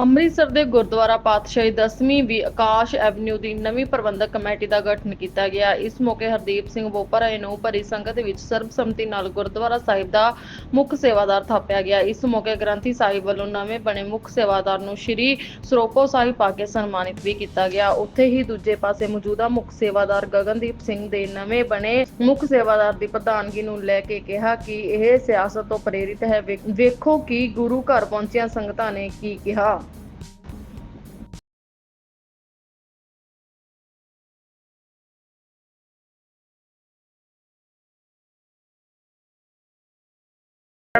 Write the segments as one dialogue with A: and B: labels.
A: ਅੰਮ੍ਰਿਤਸਰ ਦੇ ਗੁਰਦੁਆਰਾ ਪਾਤਸ਼ਾਹੀ ਦਸਵੀਂ ਵੀ ਆਕਾਸ਼ ਐਵਨਿਊ ਦੀ ਨਵੀਂ ਪ੍ਰਬੰਧਕ ਕਮੇਟੀ ਦਾ ਗਠਨ ਕੀਤਾ ਗਿਆ। ਇਸ ਮੌਕੇ ਹਰਦੀਪ ਸਿੰਘ ਬੋਪਰਾ ਨੂੰ ਭਰੀ ਸੰਗਤ ਵਿੱਚ ਸਰਬਸੰਮਤੀ ਨਾਲ ਗੁਰਦੁਆਰਾ ਸਾਹਿਬ ਦਾ ਮੁੱਖ ਸੇਵਾਦਾਰ ਥਾਪਿਆ ਗਿਆ। ਇਸ ਮੌਕੇ ਗ੍ਰੰਥੀ ਸਾਹਿਬ ਵੱਲੋਂ ਨਵੇਂ ਬਣੇ ਮੁੱਖ ਸੇਵਾਦਾਰ ਨੂੰ ਸ਼੍ਰੀ ਸਰੋਪੋ ਸਾਹਿਬ ਪਾ ਕੇ ਸਨਮਾਨਿਤ ਵੀ ਕੀਤਾ ਗਿਆ। ਉੱਥੇ ਹੀ ਦੂਜੇ ਪਾਸੇ ਮੌਜੂਦਾ ਮੁੱਖ ਸੇਵਾਦਾਰ ਗਗਨਦੀਪ ਸਿੰਘ ਦੇ ਨਵੇਂ ਬਣੇ ਮੁੱਖ ਸੇਵਾਦਾਰ ਦੀ ਪ੍ਰਧਾਨਗੀ ਨੂੰ ਲੈ ਕੇ ਕਿਹਾ ਕਿ ਇਹ ਸਿਆਸਤ ਤੋਂ ਪ੍ਰੇਰਿਤ ਹੈ। ਵੇਖੋ ਕਿ ਗੁਰੂ ਘਰ ਪਹੁੰਚੀਆਂ ਸੰਗਤਾਂ ਨੇ ਕੀ ਕਿਹਾ।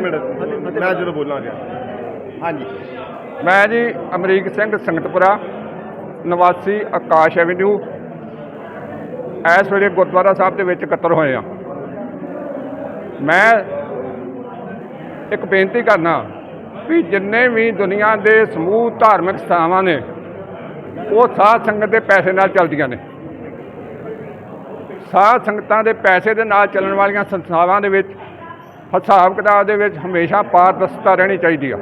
B: ਮੈਂ ਜਦੋਂ ਬੋਲਾਂਗਾ ਹਾਂਜੀ।
C: ਮੈਂ ਜੀ ਅਮਰੀਕ ਸਿੰਘ ਸੰਗਤਪੁਰਾ ਨਿਵਾਸੀ ਆਕਾਸ਼ ਐਵਨਿਊ। ਇਸ ਵੇਲੇ ਗੁਰਦੁਆਰਾ ਸਾਹਿਬ ਦੇ ਵਿੱਚ ਇਕੱਤਰ ਹੋਏ ਆ ਮੈਂ ਇੱਕ ਬੇਨਤੀ ਕਰਨਾ ਵੀ ਜਿੰਨੇ ਵੀ ਦੁਨੀਆ ਦੇ ਸਮੂਹ ਧਾਰਮਿਕ ਸਥਾਵਾਂ ਨੇ ਉਹ ਸਾਧ ਸੰਗਤ ਦੇ ਪੈਸੇ ਨਾਲ ਚੱਲਦੀਆਂ ਨੇ। ਸਾਧ ਸੰਗਤਾਂ ਦੇ ਪੈਸੇ ਦੇ ਨਾਲ ਚੱਲਣ ਵਾਲੀਆਂ ਸੰਸਥਾਵਾਂ ਦੇ ਵਿੱਚ ਹਿਸਾਬ ਕਿਤਾਬ ਦੇ ਵਿੱਚ ਹਮੇਸ਼ਾ ਪਾਰਦਰਸ਼ਤਾ ਰਹਿਣੀ ਚਾਹੀਦੀ ਆ।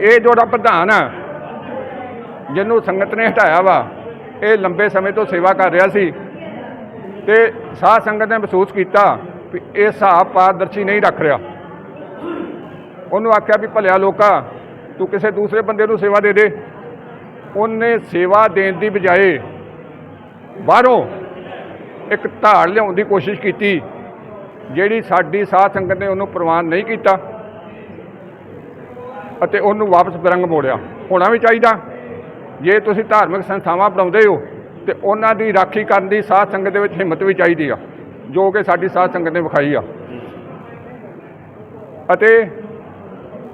C: ਇਹ ਜਿਹੜਾ ਪ੍ਰਧਾਨ ਆ, ਜਿਹਨੂੰ ਸੰਗਤ ਨੇ ਹਟਾਇਆ ਵਾ, ਇਹ ਲੰਬੇ ਸਮੇਂ ਤੋਂ ਸੇਵਾ ਕਰ ਰਿਹਾ ਸੀ ਤੇ ਸਾਧ ਸੰਗਤ ਨੇ ਮਹਿਸੂਸ ਕੀਤਾ ਵੀ ਇਹ ਹਿਸਾਬ ਪਾਰਦਰਸ਼ੀ ਨਹੀਂ ਰੱਖ ਰਿਹਾ। ਉਹਨੂੰ ਆਖਿਆ ਵੀ ਭਲਿਆ ਲੋਕਾ, ਤੂੰ ਕਿਸੇ ਦੂਸਰੇ ਬੰਦੇ ਨੂੰ ਸੇਵਾ ਦੇ ਦੇ। ਉਹਨੇ ਸੇਵਾ ਦੇਣ ਦੀ ਬਜਾਏ ਬਾਹਰੋਂ ਇੱਕ ਧਾੜ ਲਿਆਉਣ ਦੀ ਕੋਸ਼ਿਸ਼ ਕੀਤੀ। ਜਿਹੜੀ ਸਾਡੀ ਸਾਧ ਸੰਗਤ ਨੇ ਉਹਨੂੰ ਪ੍ਰਵਾਨ ਨਹੀਂ ਕੀਤਾ ਅਤੇ ਉਹਨੂੰ ਵਾਪਸ ਬਰੰਗ ਮੋੜਿਆ। ਹੋਣਾ ਵੀ ਚਾਹੀਦਾ। ਜੇ ਤੁਸੀਂ ਧਾਰਮਿਕ ਸੰਸਥਾਵਾਂ ਬਣਾਉਂਦੇ ਹੋ, ਤੇ ਉਹਨਾਂ ਦੀ ਰਾਖੀ ਕਰਨ ਦੀ ਸਾਧ ਸੰਗਤ ਦੇ ਵਿੱਚ ਹਿੰਮਤ ਵੀ ਚਾਹੀਦੀ ਆ, ਜੋ ਕਿ ਸਾਡੀ ਸਾਧ ਸੰਗਤ ਨੇ ਵਿਖਾਈ ਆ। ਅਤੇ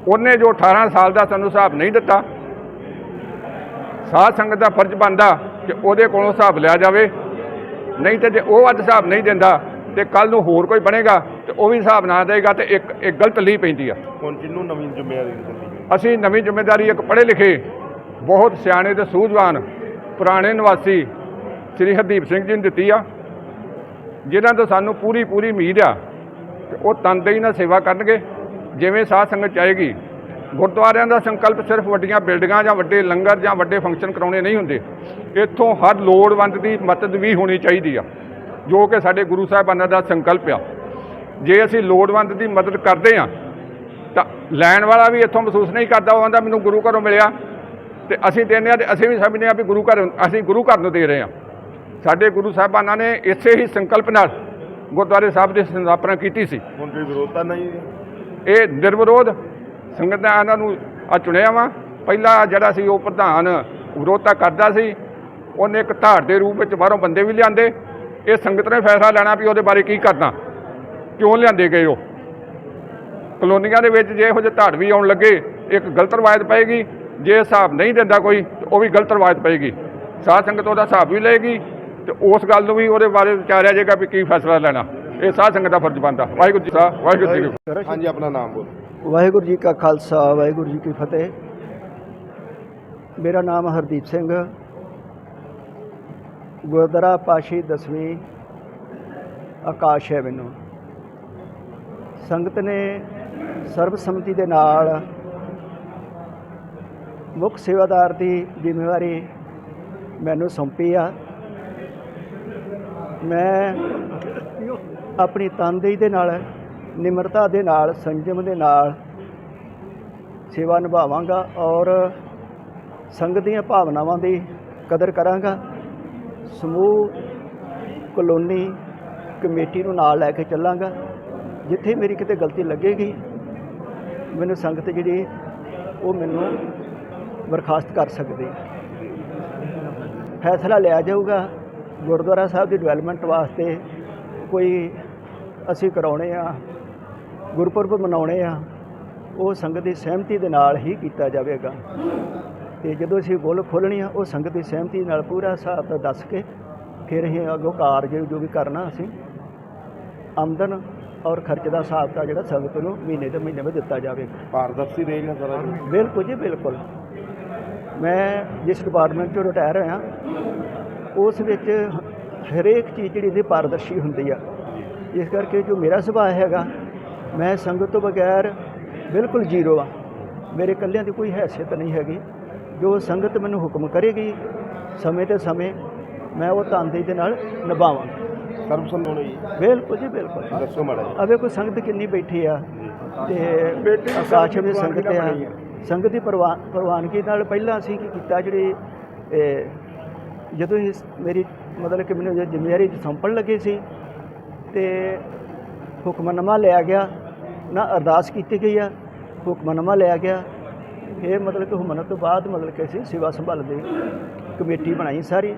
C: ਉਹਨੇ ਜੋ 18 ਸਾਲ ਦਾ ਸਾਨੂੰ ਹਿਸਾਬ ਨਹੀਂ ਦਿੱਤਾ, ਸਾਧ ਸੰਗਤ ਦਾ ਫਰਜ਼ ਬਣਦਾ ਕਿ ਉਹਦੇ ਕੋਲੋਂ ਹਿਸਾਬ ਲਿਆ ਜਾਵੇ। ਨਹੀਂ ਤੇ ਜੇ ਉਹ ਅੱਜ ਹਿਸਾਬ ਨਹੀਂ ਦਿੰਦਾ ਤੇ ਕੱਲ ਨੂੰ ਹੋਰ ਕੋਈ ਬਣੇਗਾ ਤੇ ਉਹ ਵੀ ਹਿਸਾਬ ਨਾ ਦੇਗਾ ਤੇ ਇੱਕ ਇੱਕ ਗਲਤ ਲੀ ਪੈਂਦੀ ਆ।
B: ਹੁਣ ਕਿਹਨੂੰ ਨਵੀਂ ਜ਼ਿੰਮੇਵਾਰੀ ਦਿੱਤੀ
C: ਅਸੀਂ ਨਵੀਂ ਜ਼ਿੰਮੇਵਾਰੀ ਇੱਕ ਪੜ੍ਹੇ ਲਿਖੇ ਬਹੁਤ ਸਿਆਣੇ ਤੇ ਸੂਝਵਾਨ ਪੁਰਾਣੇ ਨਿਵਾਸੀ ਸ੍ਰੀ ਹਰਦੀਪ ਸਿੰਘ ਜੀ ਨੂੰ ਦਿੱਤੀ ਆ ਜਿਨ੍ਹਾਂ ਤੋਂ ਸਾਨੂੰ ਪੂਰੀ ਪੂਰੀ ਉਮੀਦ ਆ ਕਿ ਉਹ ਤਨਦੇਹੀ ਨਾਲ ਸੇਵਾ ਕਰਨਗੇ ਜਿਵੇਂ ਸਾਧ ਸੰਗਤ ਚਾਹੇਗੀ। ਗੁਰਦੁਆਰਿਆਂ ਦਾ ਸੰਕਲਪ ਸਿਰਫ ਵੱਡੀਆਂ ਬਿਲਡਿੰਗਾਂ ਜਾਂ ਵੱਡੇ ਲੰਗਰ ਜਾਂ ਵੱਡੇ ਫੰਕਸ਼ਨ ਕਰਾਉਣੇ ਨਹੀਂ ਹੁੰਦੇ। ਇੱਥੋਂ ਹਰ ਲੋੜਵੰਦ ਦੀ ਮਦਦ ਵੀ ਹੋਣੀ ਚਾਹੀਦੀ ਆ। ਜੋ ਕਿ ਸਾਡੇ ਗੁਰੂ ਸਾਹਿਬਾਨਾਂ ਦਾ ਸੰਕਲਪ ਆ। ਜੇ ਅਸੀਂ ਲੋੜਵੰਦ ਦੀ ਮਦਦ ਕਰਦੇ ਆ ਤਾਂ ਲੈਣ ਵਾਲਾ ਵੀ ਇੱਥੋਂ ਮਹਿਸੂਸ ਨਹੀਂ ਕਰਦਾ ਉਹ ਆਂਦਾ ਮੈਨੂੰ ਗੁਰੂ ਘਰੋਂ ਮਿਲਿਆ। ਤੇ ਅਸੀਂ ਦਿੰਦੇ ਆ ਤੇ ਅਸੀਂ ਵੀ ਸਮਝਦੇ ਆ ਵੀ ਗੁਰੂ ਘਰ ਅਸੀਂ ਗੁਰੂ ਘਰ ਨੂੰ ਦੇ ਰਹੇ ਆ ਸਾਡੇ ਗੁਰੂ ਸਾਹਿਬਾਨਾਂ ਨੇ ਇਸੇ ਹੀ ਸੰਕਲਪ ਨਾਲ ਗੁਰਦੁਆਰੇ ਸਾਹਿਬ ਦੀ ਸਥਾਪਨਾ ਕੀਤੀ ਸੀ।
B: ਹੁਣ ਕੋਈ ਵਿਰੋਧਤਾ ਨਹੀਂ
C: ਇਹ ਨਿਰਵਿਰੋਧ ਸੰਗਤ ਨੇ ਇਹਨਾਂ ਨੂੰ ਆ ਚੁਣਿਆ ਵਾ। ਪਹਿਲਾ ਜਿਹੜਾ ਸੀ ਉਹ ਪ੍ਰਧਾਨ ਵਿਰੋਧਤਾ ਕਰਦਾ ਸੀ ਉਹਨੇ ਇੱਕ ਧਾੜ ਦੇ ਰੂਪ ਵਿੱਚ ਬਾਹਰੋਂ ਬੰਦੇ ਵੀ ਲਿਆਂਦੇ। ਇਹ ਸੰਗਤ ਨੇ ਫੈਸਲਾ ਲੈਣਾ ਵੀ ਉਹਦੇ ਬਾਰੇ ਕੀ ਕਰਨਾ। ਕਿਉਂ ਲਿਆਂਦੇ ਗਏ ਉਹ? ਕਲੋਨੀਆਂ ਦੇ ਵਿੱਚ ਜੇ ਇਹੋ ਜਿਹੇ ਧਾੜ ਵੀ ਆਉਣ ਲੱਗੇ ਇੱਕ ਗਲਤ ਰਵਾਇਤ ਪਏਗੀ। ਜੇ ਹਿਸਾਬ ਨਹੀਂ ਦਿੰਦਾ ਕੋਈ ਤੇ ਉਹ ਵੀ ਗਲਤ ਰਵਾਇਤ ਪਏਗੀ। ਸਾਧ ਸੰਗਤ ਉਹਦਾ ਹਿਸਾਬ ਵੀ ਲਏਗੀ ਤੇ ਉਸ ਗੱਲ ਨੂੰ ਵੀ ਉਹਦੇ ਬਾਰੇ ਵਿਚਾਰਿਆ ਜਾਏਗਾ ਵੀ ਕੀ ਫੈਸਲਾ ਲੈਣਾ। ਇਹ ਸਾਧ ਸੰਗਤ ਦਾ ਫਰਜ਼ ਬਣਦਾ। ਵਾਹਿਗੁਰੂ ਜੀ ਸਾਹਿਬ ਵਾਹਿਗੁਰੂ ਜੀ ਕੀ।
B: ਹਾਂਜੀ ਆਪਣਾ ਨਾਮ ਬੋਲੋ।
D: ਵਾਹਿਗੁਰੂ ਜੀ ਕਾ ਖਾਲਸਾ ਵਾਹਿਗੁਰੂ ਜੀ ਕੀ ਫਤਿਹ। ਮੇਰਾ ਨਾਮ ਹਰਦੀਪ ਸਿੰਘ। ਗੁਰਦੁਆਰਾ ਪਾਸ਼ੀ ਦਸਵੀਂ ਆਕਾਸ਼ ਹੈ ਮੈਨੂੰ। ਸੰਗਤ ਨੇ ਸਰਬਸੰਮਤੀ ਦੇ ਨਾਲ ਮੁੱਖ ਸੇਵਾਦਾਰ ਦੀ ਜ਼ਿੰਮੇਵਾਰੀ ਮੈਨੂੰ ਸੌਂਪੀ ਆ। ਮੈਂ ਆਪਣੀ ਤਨਦੇਹੀ ਦੇ ਨਾਲ, ਨਿਮਰਤਾ ਦੇ ਨਾਲ, ਸੰਜਮ ਦੇ ਨਾਲ ਸੇਵਾ ਨਿਭਾਵਾਂਗਾ ਔਰ ਸੰਗਤ ਦੀਆਂ ਭਾਵਨਾਵਾਂ ਦੀ ਕਦਰ ਕਰਾਂਗਾ। ਸਮੂਹ ਕਲੋਨੀ ਕਮੇਟੀ ਨੂੰ ਨਾਲ ਲੈ ਕੇ ਚੱਲਾਂਗਾ। ਜਿੱਥੇ ਮੇਰੀ ਕਿਤੇ ਗਲਤੀ ਲੱਗੇਗੀ, ਮੈਨੂੰ ਸੰਗਤ ਜਿਹੜੀ, ਉਹ ਮੈਨੂੰ ਬਰਖਾਸਤ ਕਰ ਸਕਦੀ। ਫੈਸਲਾ ਲਿਆ ਜਾਊਗਾ। ਗੁਰਦੁਆਰਾ ਸਾਹਿਬ ਦੀ ਡਿਵੈਲਪਮੈਂਟ ਵਾਸਤੇ ਕੋਈ ਅਸੀਂ ਕਰਾਉਣੇ ਆ, ਗੁਰਪੁਰਬ ਮਨਾਉਣੇ ਆ, ਉਹ ਸੰਗਤ ਦੀ ਸਹਿਮਤੀ ਦੇ ਨਾਲ ਹੀ ਕੀਤਾ ਜਾਵੇਗਾ। ਤੇ ਜਦੋਂ ਅਸੀਂ ਬੁੱਲ ਖੋਲ੍ਹਣੀ ਆ ਉਹ ਸੰਗਤ ਦੀ ਸਹਿਮਤੀ ਨਾਲ ਪੂਰਾ ਹਿਸਾਬ ਦੱਸ ਕੇ ਫਿਰ ਅਸੀਂ ਅੱਗੋਂ ਕਾਰਜ ਜੋ ਵੀ ਕਰਨਾ ਅਸੀਂ ਆਮਦਨ ਔਰ ਖਰਚ ਦਾ ਹਿਸਾਬ ਤਾਂ ਜਿਹੜਾ ਸੰਗਤ ਨੂੰ ਮਹੀਨੇ ਦੇ ਮਹੀਨੇ ਵਿੱਚ ਦਿੱਤਾ ਜਾਵੇਗਾ
B: ਪਾਰਦਰਸ਼ੀ ਰਹੇਗਾ ਸਾਰਾ।
D: ਬਿਲਕੁਲ ਜੀ ਬਿਲਕੁਲ। ਮੈਂ ਜਿਸ ਡਿਪਾਰਟਮੈਂਟ ਚੋਂ ਰਿਟਾਇਰ ਹੋਇਆ ਉਸ ਵਿੱਚ ਹਰੇਕ ਚੀਜ਼ ਜਿਹੜੀ ਦੀ ਪਾਰਦਰਸ਼ੀ ਹੁੰਦੀ ਆ। ਇਸ ਕਰਕੇ ਜੋ ਮੇਰਾ ਸੁਭਾਅ ਹੈਗਾ ਮੈਂ ਸੰਗਤ ਤੋਂ ਬਗੈਰ ਬਿਲਕੁਲ ਜ਼ੀਰੋ ਆ। ਮੇਰੇ ਇਕੱਲਿਆਂ ਦੀ ਕੋਈ ਹੈਸੀਅਤ ਨਹੀਂ ਹੈਗੀ। ਜੋ ਸੰਗਤ ਮੈਨੂੰ ਹੁਕਮ ਕਰੇਗੀ ਸਮੇਂ ਤੇ ਸਮੇਂ ਮੈਂ ਉਹ ਤਨਦੇਹੀ ਦੇ ਨਾਲ ਨਿਭਾਵਾਂਗਾ।
B: ਸਰਬਸੰਮਤ ਹੋਣੀ ਜੀ।
D: ਬਿਲਕੁਲ ਜੀ ਬਿਲਕੁਲ।
B: ਦੱਸੋ ਮਾੜਾ ਜੀ
D: ਅਵੇ ਕੋਈ ਸੰਗਤ ਕਿੰਨੀ ਬੈਠੀ ਆ? ਤੇ
B: ਦੀ
D: ਆਕਾਸ਼ ਵਿੱਚ
B: ਸੰਗਤ
D: ਆ। ਸੰਗਤ ਦੀ ਪ੍ਰਵਾ- ਪ੍ਰਵਾਨਗੀ ਨਾਲ ਪਹਿਲਾਂ ਅਸੀਂ ਕੀ ਕੀਤਾ ਜਿਹੜੀ ਜਦੋਂ ਇਹ ਮੇਰੀ ਮਤਲਬ ਕਿ ਮੈਨੂੰ ਜ਼ਿੰਮੇਵਾਰੀ ਸੌਂਪਣ ਲੱਗੇ ਸੀ ਤੇ ਹੁਕਮਨਾਮਾ ਲਿਆ ਗਿਆ ਨਾ ਅਰਦਾਸ ਕੀਤੀ ਗਈ ਆ ਹੁਕਮਨਾਮਾ ਲਿਆ ਗਿਆ ਫਿਰ ਮਤਲਬ ਕਿ ਹੁਕਮਨਾਮੇ ਤੋਂ ਬਾਅਦ ਮਤਲਬ ਕਿ ਅਸੀਂ ਸੇਵਾ ਸੰਭਾਲ ਦੇ ਕਮੇਟੀ ਬਣਾਈ ਸਾਰੀ।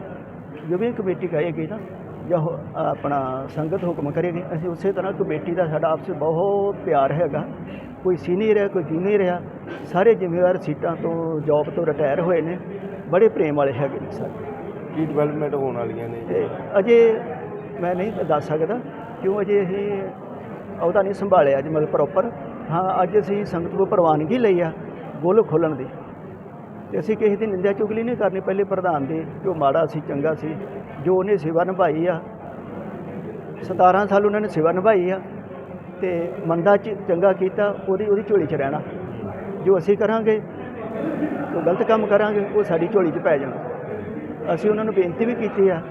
D: ਜੋ ਵੀ ਕਮੇਟੀ ਕਹੇਗੀ ਨਾ ਜਾਂ ਆਪਣਾ ਸੰਗਤ ਹੁਕਮ ਕਰੇਗੀ ਅਸੀਂ ਉਸੇ ਤਰ੍ਹਾਂ ਕਮੇਟੀ ਦਾ ਸਾਡਾ ਆਪਸ ਬਹੁਤ ਪਿਆਰ ਹੈਗਾ। ਕੋਈ ਸੀਨੀਅਰ ਹੈ ਕੋਈ ਜੂਨੀਅਰ ਹੈ ਸਾਰੇ ਜ਼ਿੰਮੇਵਾਰ ਸੀਟਾਂ ਤੋਂ ਜੌਬ ਤੋਂ ਰਿਟਾਇਰ ਹੋਏ ਨੇ। ਬੜੇ ਪ੍ਰੇਮ ਵਾਲੇ ਹੈਗੇ ਨੇ ਸਾਰੇ।
B: ਕੀ ਡਿਵੈਲਪਮੈਂਟ ਹੋਣ ਵਾਲੀਆਂ ਨੇ?
D: ਤੇ ਅਜੇ ਮੈਂ ਨਹੀਂ ਦੱਸ ਸਕਦਾ ਕਿਉਂ ਅਜੇ ਅਸੀਂ ਉਹਦਾ ਨਹੀਂ ਸੰਭਾਲਿਆ ਅੱਜ ਮਤਲਬ ਪ੍ਰੋਪਰ ਹਾਂ ਅੱਜ ਅਸੀਂ ਸੰਗਤ ਤੋਂ ਪ੍ਰਵਾਨਗੀ ਲਈ ਆ। ਗੁੱਲ ਖੋਲਣ ਦੀ। ਤੇ ਅਸੀਂ ਕਿਸੇ ਦੀ ਨਿੰਦਿਆ ਚੁਗਲੀ ਨਹੀਂ ਕਰਨੀ। ਪਹਿਲੇ ਪ੍ਰਧਾਨ ਦੀ ਜੋ ਮਾੜਾ ਸੀ, ਚੰਗਾ ਸੀ, ਜੋ ਉਹਨੇ ਸੇਵਾ ਨਿਭਾਈ ਆ। 17 ਸਾਲ ਉਹਨਾਂ ਨੇ ਸੇਵਾ ਨਿਭਾਈ ਆ ਤੇ ਮੰਦਾ ਚ ਚੰਗਾ ਕੀਤਾ, ਉਹਦੀ ਉਹਦੀ ਝੋਲੀ 'ਚ ਰਹਿਣਾ। ਜੋ ਅਸੀਂ ਕਰਾਂਗੇ ਉਹ ਗਲਤ ਕੰਮ ਕਰਾਂਗੇ, ਉਹ ਸਾਡੀ ਝੋਲੀ 'ਚ ਪੈ ਜਾਣਾ। ਅਸੀਂ ਉਹਨਾਂ ਨੂੰ ਬੇਨਤੀ ਵੀ ਕੀਤੀ ਆ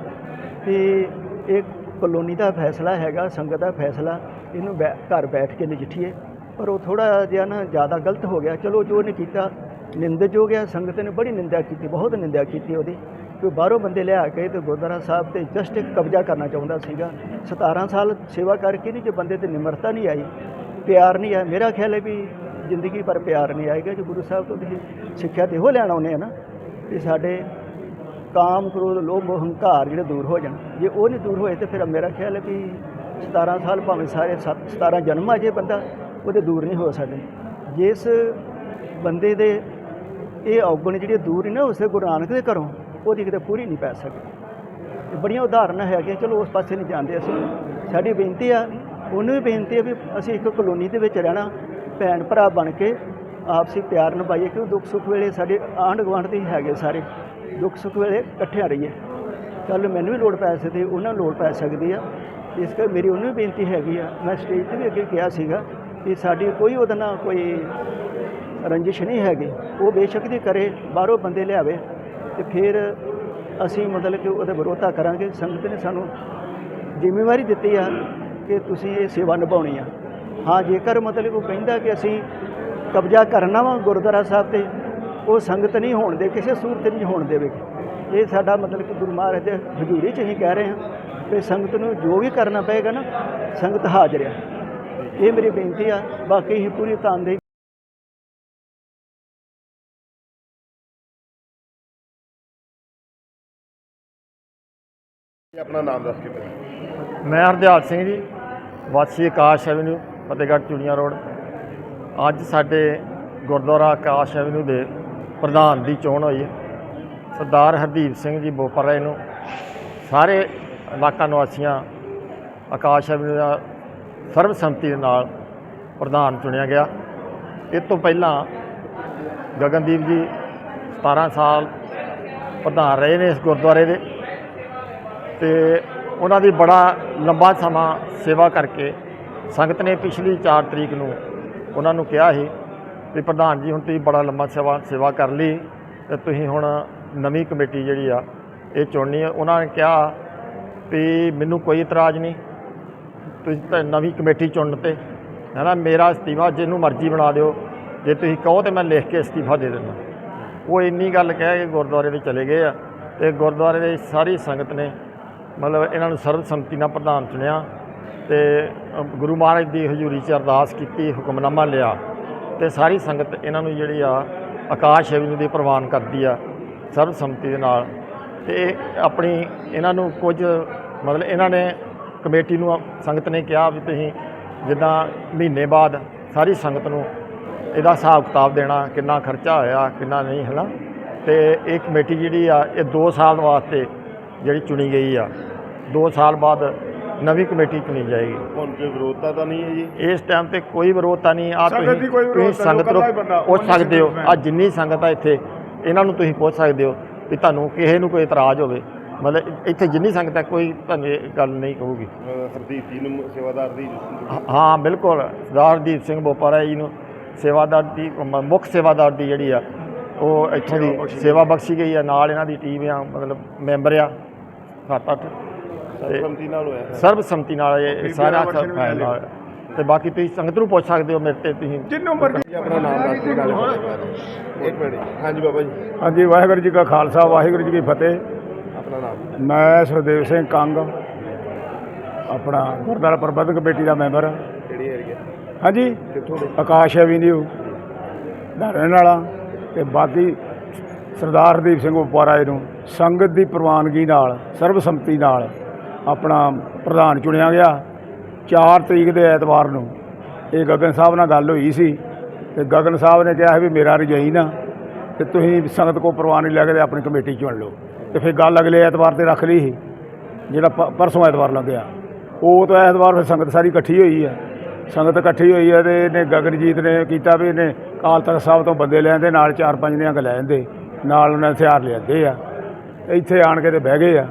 D: ਕਿ ਇਹ ਕਲੋਨੀ ਦਾ ਫੈਸਲਾ ਹੈਗਾ, ਸੰਗਤ ਦਾ ਫੈਸਲਾ। ਇਹਨੂੰ ਬੈ- ਘਰ ਬੈਠ ਕੇ ਨਜਿੱਠੀਏ। ਪਰ ਉਹ ਥੋੜਾ ਜਿਹਾ ਨਾ ਜ਼ਿਆਦਾ ਗਲਤ ਹੋ ਗਿਆ। ਚਲੋ ਜੋ ਉਹਨੇ ਕੀਤਾ ਨਿੰਦਜ ਹੋ ਗਿਆ ਸੰਗਤ ਨੇ ਬੜੀ ਨਿੰਦਿਆ ਕੀਤੀ, ਬਹੁਤ ਨਿੰਦਿਆ ਕੀਤੀ ਉਹਦੀ। ਕੋਈ ਬਾਹਰੋਂ ਬੰਦੇ ਲਿਆ ਕੇ ਤੇ ਗੁਰਦੁਆਰਾ ਸਾਹਿਬ ਤੇ ਜਸਟ ਇੱਕ ਕਬਜ਼ਾ ਕਰਨਾ ਚਾਹੁੰਦਾ ਸੀਗਾ। 17 ਸਾਲ ਸੇਵਾ ਕਰਕੇ ਨਹੀਂ ਜੇ ਬੰਦੇ ਤੇ ਨਿਮਰਤਾ ਨਹੀਂ ਆਈ, ਪਿਆਰ ਨਹੀਂ ਆਇਆ। ਮੇਰਾ ਖਿਆਲ ਹੈ ਵੀ ਜ਼ਿੰਦਗੀ ਪਰ ਪਿਆਰ ਨਹੀਂ ਆਏਗਾ, ਜੇ ਗੁਰੂ ਸਾਹਿਬ ਤੋਂ ਤੁਸੀਂ ਸਿੱਖਿਆ ਤੇ ਉਹ ਲੈਣ ਆਉਂਦੇ ਆ ਨਾ ਕਿ ਸਾਡੇ ਕਾਮ ਕ੍ਰੋਧ, ਲੋਭ ਮੋਹ ਹੰਕਾਰ ਜਿਹੜੇ ਦੂਰ ਹੋ ਜਾਣ। ਜੇ ਉਹ ਨਹੀਂ ਦੂਰ ਹੋਏ ਤੇ ਫਿਰ ਮੇਰਾ ਖਿਆਲ ਹੈ ਵੀ 17 ਸਾਲ ਭਾਵੇਂ ਸਾਰੇ ਸੱਤ- 17 ਜਨਮ ਆ ਜੇ ਬੰਦਾ ਉਹਦੇ ਦੂਰ ਨਹੀਂ ਹੋ ਸਕਦੇ। ਜਿਸ ਬੰਦੇ ਦੇ ਇਹ ਔਗਣ ਜਿਹੜੇ ਦੂਰ ਨਹੀਂ ਨਾ, ਉਸੇ ਗੁਰੂ ਨਾਨਕ ਦੇ ਘਰੋਂ, ਉਹਦੀ ਕਿਤੇ ਪੂਰੀ ਨਹੀਂ ਪੈ ਸਕਦੀ। ਬੜੀਆਂ ਉਦਾਹਰਨਾਂ ਹੈਗੀਆਂ, ਚਲੋ ਉਸ ਪਾਸੇ ਨਹੀਂ ਜਾਂਦੇ ਅਸੀਂ। ਸਾਡੀ ਬੇਨਤੀ ਆ, ਉਹਨੂੰ ਵੀ ਬੇਨਤੀ ਹੈ ਵੀ ਅਸੀਂ ਇੱਕ ਕਲੋਨੀ ਦੇ ਵਿੱਚ ਰਹਿਣਾ, ਭੈਣ ਭਰਾ ਬਣ ਕੇ ਆਪਸੀ ਪਿਆਰ ਨਿਭਾਈਏ, ਕਿਉਂ ਦੁੱਖ ਸੁੱਖ ਵੇਲੇ ਸਾਡੇ ਆਂਢ ਗੁਆਂਢ ਦੇ ਹੀ ਹੈਗੇ ਸਾਰੇ। ਦੁੱਖ ਸੁੱਖ ਵੇਲੇ ਇਕੱਠੇ ਰਹੀਏ। ਕੱਲ ਮੈਨੂੰ ਵੀ ਲੋੜ ਪੈ ਸਕਦੀ, ਉਹਨਾਂ ਨੂੰ ਲੋੜ ਪੈ ਸਕਦੀ ਆ। ਇਸ ਕਰਕੇ ਮੇਰੀ ਉਹਨੂੰ ਵੀ ਬੇਨਤੀ ਹੈਗੀ ਆ। ਮੈਂ ਸਟੇਜ ਤੇ ਵੀ ਅੱਗੇ ਕਿਹਾ ਸੀਗਾ। ਕਿ ਸਾਡੀ ਕੋਈ ਉਹਦੇ ਨਾਲ ਕੋਈ ਰੰਜਿਸ਼ ਨਹੀਂ ਹੈਗੀ। ਉਹ ਬੇਸ਼ੱਕ ਦੀ ਕਰੇ, ਬਾਹਰੋਂ ਬੰਦੇ ਲਿਆਵੇ ਤੇ ਫਿਰ ਅਸੀਂ ਮਤਲਬ ਕਿ ਉਹਦਾ ਵਿਰੋਧਤਾ ਕਰਾਂਗੇ। ਸੰਗਤ ਨੇ ਸਾਨੂੰ ਜ਼ਿੰਮੇਵਾਰੀ ਦਿੱਤੀ ਆ ਕਿ ਤੁਸੀਂ ਇਹ ਸੇਵਾ ਨਿਭਾਉਣੀ ਆ। ਹਾਂ, ਜੇਕਰ ਮਤਲਬ ਉਹ ਕਹਿੰਦਾ ਕਿ ਅਸੀਂ ਕਬਜ਼ਾ ਕਰਨਾ ਵਾ ਗੁਰਦੁਆਰਾ ਸਾਹਿਬ ਤੇ, ਉਹ ਸੰਗਤ ਨਹੀਂ ਹੋਣ ਦੇ, ਕਿਸੇ ਸੂਰਤ ਨਹੀਂ ਹੋਣ ਦੇਵੇਗੀ। ਇਹ ਸਾਡਾ ਮਤਲਬ ਕਿ ਗੁਰੂ ਮਹਾਰਾਜ ਦੇ ਹਜ਼ੂਰੀ 'ਚ ਅਸੀਂ ਕਹਿ ਰਹੇ ਹਾਂ। ਕਿ ਸੰਗਤ ਨੂੰ ਜੋ ਵੀ ਕਰਨਾ ਪਏਗਾ ਨਾ, ਸੰਗਤ ਹਾਜ਼ਰ ਆ। ਇਹ ਮੇਰੀ ਬੇਨਤੀ ਆ ਬਾਕੀ ਹੀ ਪੂਰੀ ਤਨਦੇਹੀ
B: ਆਪਣਾ ਨਾਮ ਦੱਸ ਕੇ।
E: ਮੈਂ ਹਰਦਿਆਲ ਸਿੰਘ ਜੀ ਵਾਸੀ ਆਕਾਸ਼ ਐਵਨਿਊ ਫਤਿਹਗੜ੍ਹ ਚੂੜੀਆਂ ਰੋਡ ਅੱਜ ਸਾਡੇ ਗੁਰਦੁਆਰਾ ਆਕਾਸ਼ ਐਵਨਿਊ ਦੇ ਪ੍ਰਧਾਨ ਦੀ ਚੋਣ ਹੋਈ ਹੈ ਸਰਦਾਰ ਹਰਦੀਪ ਸਿੰਘ ਜੀ ਬੋਪਰੇ ਨੂੰ ਸਾਰੇ ਇਲਾਕਾ ਨਿਵਾਸੀਆਂ ਆਕਾਸ਼ ਐਵਨਿਊ ਦਾ ਸਰਬਸੰਮਤੀ ਦੇ ਨਾਲ ਪ੍ਰਧਾਨ ਚੁਣਿਆ ਗਿਆ। ਇਹ ਤੋਂ ਪਹਿਲਾਂ ਗਗਨਦੀਪ ਜੀ 17 ਸਾਲ ਪ੍ਰਧਾਨ ਰਹੇ ਨੇ ਇਸ ਗੁਰਦੁਆਰੇ ਦੇ ਤੇ ਉਹਨਾਂ ਦੀ ਬੜਾ ਲੰਬਾ ਸਮਾਂ ਸੇਵਾ ਕਰਕੇ ਸੰਗਤ ਨੇ ਪਿਛਲੀ 4 ਤਰੀਕ ਨੂੰ ਉਹਨਾਂ ਨੂੰ ਕਿਹਾ ਸੀ ਵੀ ਪ੍ਰਧਾਨ ਜੀ ਹੁਣ ਤੁਸੀਂ ਬੜਾ ਲੰਬਾ ਸੇਵਾ ਸੇਵਾ ਕਰ ਲਈ ਤੇ ਤੁਸੀਂ ਹੁਣ ਨਵੀਂ ਕਮੇਟੀ ਜਿਹੜੀ ਆ ਇਹ ਚੁਣਨੀ ਹੈ ਉਹਨਾਂ ਨੇ ਕਿਹਾ ਵੀ ਮੈਨੂੰ ਕੋਈ ਇਤਰਾਜ਼ ਨਹੀਂ। ਤੁਸੀਂ ਤਾਂ ਨਵੀਂ ਕਮੇਟੀ ਚੁਣਨ ਤੇ ਹੈ ਨਾ ਮੇਰਾ ਅਸਤੀਫਾ ਜਿਹਨੂੰ ਮਰਜ਼ੀ ਬਣਾ ਦਿਓ, ਜੇ ਤੁਸੀਂ ਕਹੋ ਤੇ ਮੈਂ ਲਿਖ ਕੇ ਅਸਤੀਫਾ ਦੇ ਦਿੰਦਾ। ਉਹ ਇੰਨੀ ਗੱਲ ਕਹਿ ਕੇ ਗੁਰਦੁਆਰੇ ਦੇ ਚਲੇ ਗਏ ਆ ਤੇ ਗੁਰਦੁਆਰੇ ਦੇ ਸਾਰੀ ਸੰਗਤ ਨੇ ਮਤਲਬ ਇਹਨਾਂ ਨੂੰ ਸਰਬਸੰਮਤੀ ਨਾਲ ਪ੍ਰਧਾਨ ਚੁਣਿਆ ਤੇ ਗੁਰੂ ਮਹਾਰਾਜ ਦੀ ਹਜ਼ੂਰੀ 'ਚ ਅਰਦਾਸ ਕੀਤੀ, ਹੁਕਮਨਾਮਾ ਲਿਆ ਤੇ ਸਾਰੀ ਸੰਗਤ ਇਹਨਾਂ ਨੂੰ ਜਿਹੜੀ ਆ ਆਕਾਸ਼ ਐਵਨਿਊ ਦੀ ਪ੍ਰਵਾਨ ਕਰਦੀ ਆ ਸਰਬਸੰਮਤੀ ਦੇ ਨਾਲ। ਤੇ ਆਪਣੀ ਇਹਨਾਂ ਨੂੰ ਕੁਝ ਮਤਲਬ ਇਹਨਾਂ ਨੇ ਕਮੇਟੀ ਨੂੰ ਸੰਗਤ ਨੇ ਕਿਹਾ ਵੀ ਤੁਸੀਂ ਜਿੱਦਾਂ ਮਹੀਨੇ ਬਾਅਦ ਸਾਰੀ ਸੰਗਤ ਨੂੰ ਇਹਦਾ ਹਿਸਾਬ ਕਿਤਾਬ ਦੇਣਾ ਕਿੰਨਾ ਖਰਚਾ ਹੋਇਆ ਕਿੰਨਾ ਨਹੀਂ ਹੈ ਨਾ ਤੇ ਇਹ ਕਮੇਟੀ ਜਿਹੜੀ ਆ ਇਹ 2 ਸਾਲ ਵਾਸਤੇ ਜਿਹੜੀ ਚੁਣੀ ਗਈ ਆ। 2 ਸਾਲ ਬਾਅਦ ਨਵੀਂ ਕਮੇਟੀ ਚੁਣੀ ਜਾਏਗੀ।
B: ਹੁਣ ਕੋਈ ਵਿਰੋਧਤਾ ਤਾਂ ਨਹੀਂ ਹੈ ਜੀ?
E: ਇਸ ਟਾਈਮ ਤੇ ਕੋਈ ਵਿਰੋਧਤਾ ਨਹੀਂ। ਆ ਤੁਸੀਂ ਸੰਗਤ ਨੂੰ ਪੁੱਛ ਸਕਦੇ ਹੋ। ਆ ਜਿੰਨੀ ਸੰਗਤ ਆ ਇੱਥੇ ਇਹਨਾਂ ਨੂੰ ਤੁਸੀਂ ਪੁੱਛ ਸਕਦੇ ਹੋ ਵੀ ਤੁਹਾਨੂੰ ਕਿਸੇ ਨੂੰ ਕੋਈ ਇਤਰਾਜ਼ ਹੋਵੇ। ਮਤਲਬ ਇੱਥੇ ਜਿੰਨੀ ਸੰਗਤ ਹੈ ਕੋਈ ਤੁਹਾਨੂੰ ਇਹ ਗੱਲ ਨਹੀਂ ਕਹੂਗੀ।
B: ਅਹ ਹਰਦੀਪ ਜੀ ਨੂੰ ਸੇਵਾਦਾਰ ਦੀ
E: ਹਾਂ- ਬਿਲਕੁਲ। ਸਰਦਾਰ ਹਰਦੀਪ ਸਿੰਘ ਬੋਪਾਰਾ ਜੀ ਨੂੰ ਸੇਵਾਦਾਰ ਦੀ ਮ- ਮੁੱਖ ਸੇਵਾਦਾਰ ਦੀ ਜਿਹੜੀ ਆ ਉਹ ਇੱਥੋਂ ਦੀ ਸੇਵਾ ਬਖਸ਼ੀ ਗਈ ਆ। ਨਾਲ ਇਹਨਾਂ ਦੀ ਟੀਮ ਆ ਮਤਲਬ ਮੈਂਬਰ ਆ ਸੱਤ ਅੱਠ। ਤੇ
B: ਸਰਬਸੰਮਤੀ ਨਾਲ ਹੋਇਆ ਹੈ।
E: ਸਰਬਸੰਮਤੀ ਨਾਲ ਇਹ ਸਾਰਾ
B: ਬਖਸ਼ੀ ਨੂੰ ਲੈ ਲਿਓ।
E: ਨਾਲ ਤੇ ਬਾਕੀ ਤੁਸੀਂ ਸੰਗਤ ਨੂੰ ਪੁੱਛ ਸਕਦੇ ਹੋ ਮੇਰੇ ਤੇ ਤੁਸੀਂ।
F: ਜਿੰਨੂੰ ਮਰਜ਼ੀ
B: ਜੀ ਆਪਣਾ ਨਾਮ ਦੱਸ ਕੇ ਗੱਲ ਕਰੋ। ਇੱਕ ਮਿੰਟ। ਹਾਂਜੀ ਬਾਬਾ ਜੀ।
F: ਹਾਂਜੀ ਵਾਹਿਗੁਰੂ ਜੀ ਕਾ ਖਾਲਸਾ ਵਾਹਿਗੁਰੂ ਜੀ ਕੀ ਫਤਿਹ।
B: ਨਾਮ
F: ਮੈਂ ਸੁਖਦੇਵ ਸਿੰਘ ਕੰਗ ਆਪਣਾ ਗੁਰਦੁਆਰਾ ਪ੍ਰਬੰਧਕ ਕਮੇਟੀ ਦਾ ਮੈਂਬਰ। ਹਾਂ।
B: ਕਿਹੜੀ ਏਰੀਆ
F: ਹਾਂਜੀ। ਆਕਾਸ਼ ਐਵੀਨਿਊ ਦਾ ਰਹਿਣ ਵਾਲਾ ਤੇ ਬਾਕੀ ਸਰਦਾਰ ਹਰਦੀਪ ਸਿੰਘ ਉਪਾਰਾ ਜੀ ਨੂੰ ਸੰਗਤ ਦੀ ਪ੍ਰਵਾਨਗੀ ਨਾਲ ਸਰਬਸੰਮਤੀ ਨਾਲ ਆਪਣਾ ਪ੍ਰਧਾਨ ਚੁਣਿਆ ਗਿਆ। 4 ਤਰੀਕ ਦੇ ਐਤਵਾਰ ਨੂੰ ਇਹ ਗਗਨ ਸਾਹਿਬ ਨਾਲ ਗੱਲ ਹੋਈ ਸੀ ਤੇ ਗਗਨ ਸਾਹਿਬ ਨੇ ਕਿਹਾ ਵੀ ਮੇਰਾ ਰਜਾਈ ਨਾ ਤੇ ਤੁਸੀਂ ਸੰਗਤ ਕੋ ਪ੍ਰਵਾਨਗੀ ਲੈ ਕੇ ਆਪਣੀ ਕਮੇਟੀ ਚੁਣ ਲਓ। ਤੇ ਫਿਰ ਗੱਲ ਅਗਲੇ ਐਤਵਾਰ ਤੇ ਰੱਖ ਲਈ ਸੀ, ਜਿਹੜਾ ਪ- ਪਰਸੋਂ ਐਤਵਾਰ ਲੰਘਿਆ ਉਹ ਤਾਂ ਐਤਵਾਰ ਫਿਰ ਸੰਗਤ ਸਾਰੀ ਇਕੱਠੀ ਹੋਈ ਹੈ ਸੰਗਤ ਇਕੱਠੀ ਹੋਈ ਹੈ ਤੇ ਇਹਨੇ ਗਗਨਜੀਤ ਨੇ ਕੀਤਾ ਵੀ ਇਹਨੇ ਅਕਾਲ ਤਖਤ ਸਾਹਿਬ ਤੋਂ ਬੰਦੇ ਲੈਂਦੇ ਨਾਲ ਚਾਰ ਪੰਜ ਨੇ ਨਿਹੰਗ ਲੈ ਜਾਂਦੇ ਨਾਲ ਉਹਨਾਂ ਹਥਿਆਰ ਲਿਆਂਦੇ ਆ। ਇੱਥੇ ਆਣ ਕੇ ਤੇ ਬਹਿ ਗਏ ਆ।